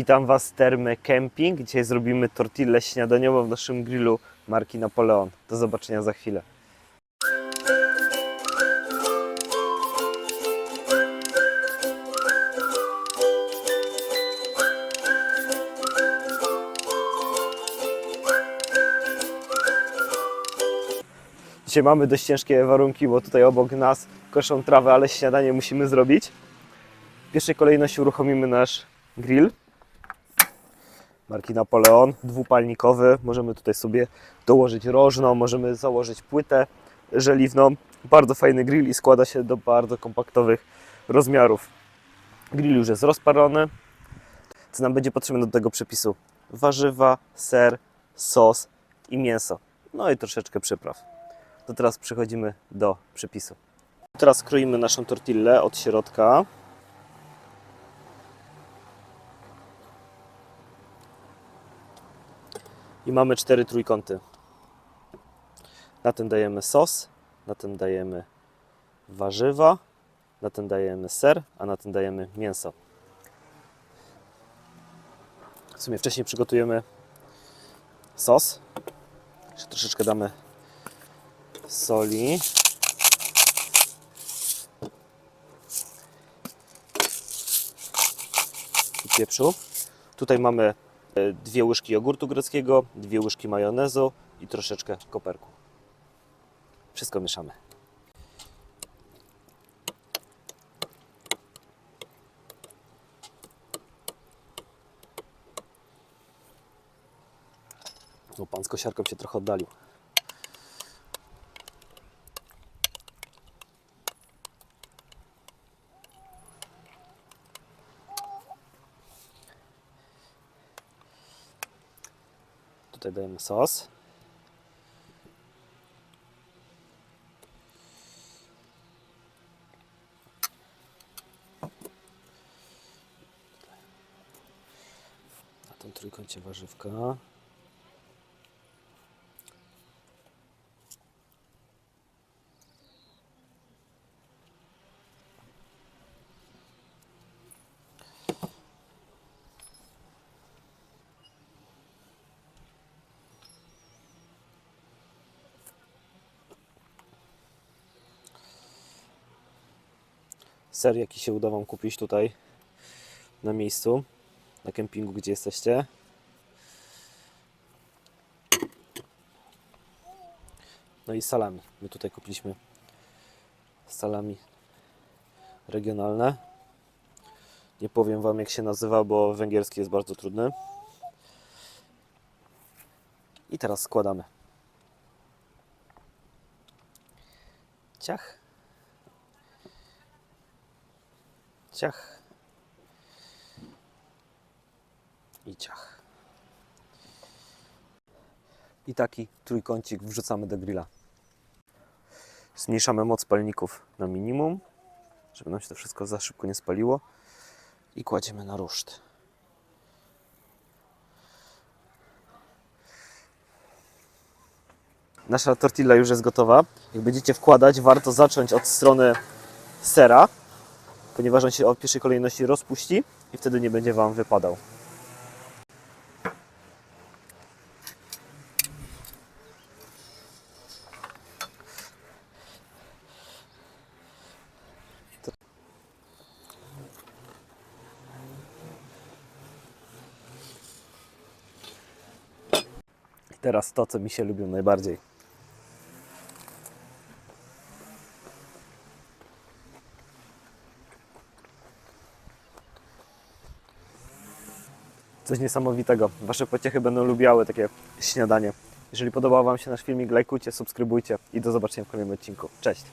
Witam Was Termy Camping. Dzisiaj zrobimy tortillę śniadaniową w naszym grillu marki Napoleon. Do zobaczenia za chwilę. Dzisiaj mamy dość ciężkie warunki, bo tutaj obok nas koszą trawę, ale śniadanie musimy zrobić. W pierwszej kolejności uruchomimy nasz grill marki Napoleon, dwupalnikowy. Możemy tutaj sobie dołożyć rożną, możemy założyć płytę żeliwną. Bardzo fajny grill i składa się do bardzo kompaktowych rozmiarów. Grill już jest rozpalony. Co nam będzie potrzebne do tego przepisu? Warzywa, ser, sos i mięso. No i troszeczkę przypraw. To teraz przechodzimy do przepisu. Teraz kroimy naszą tortillę od środka. I mamy cztery trójkąty. Na ten dajemy sos, na ten dajemy warzywa, na ten dajemy ser, a na ten dajemy mięso. W sumie wcześniej przygotujemy sos. Jeszcze troszeczkę damy soli. I pieprzu. Tutaj mamy dwie łyżki jogurtu greckiego, dwie łyżki majonezu i troszeczkę koperku. Wszystko mieszamy. No, pan z kosiarką się trochę oddalił. Tutaj dajemy sos. Na tym trójkącie warzywka. Ser, jaki się uda Wam kupić tutaj na miejscu, na kempingu, gdzie jesteście. No i salami. My tutaj kupiliśmy salami regionalne. Nie powiem Wam, jak się nazywa, bo węgierski jest bardzo trudny. I teraz składamy. Ciach. Ciach i ciach. I taki trójkącik wrzucamy do grilla. Zmniejszamy moc palników na minimum, żeby nam się to wszystko za szybko nie spaliło i kładziemy na ruszt. Nasza tortilla już jest gotowa. Jak będziecie wkładać, warto zacząć od strony sera, ponieważ on się od pierwszej kolejności rozpuści i wtedy nie będzie Wam wypadał. Teraz to, co mi się lubią najbardziej. Coś niesamowitego. Wasze pociechy będą lubiały takie śniadanie. Jeżeli podobał Wam się nasz filmik, lajkujcie, subskrybujcie i do zobaczenia w kolejnym odcinku. Cześć!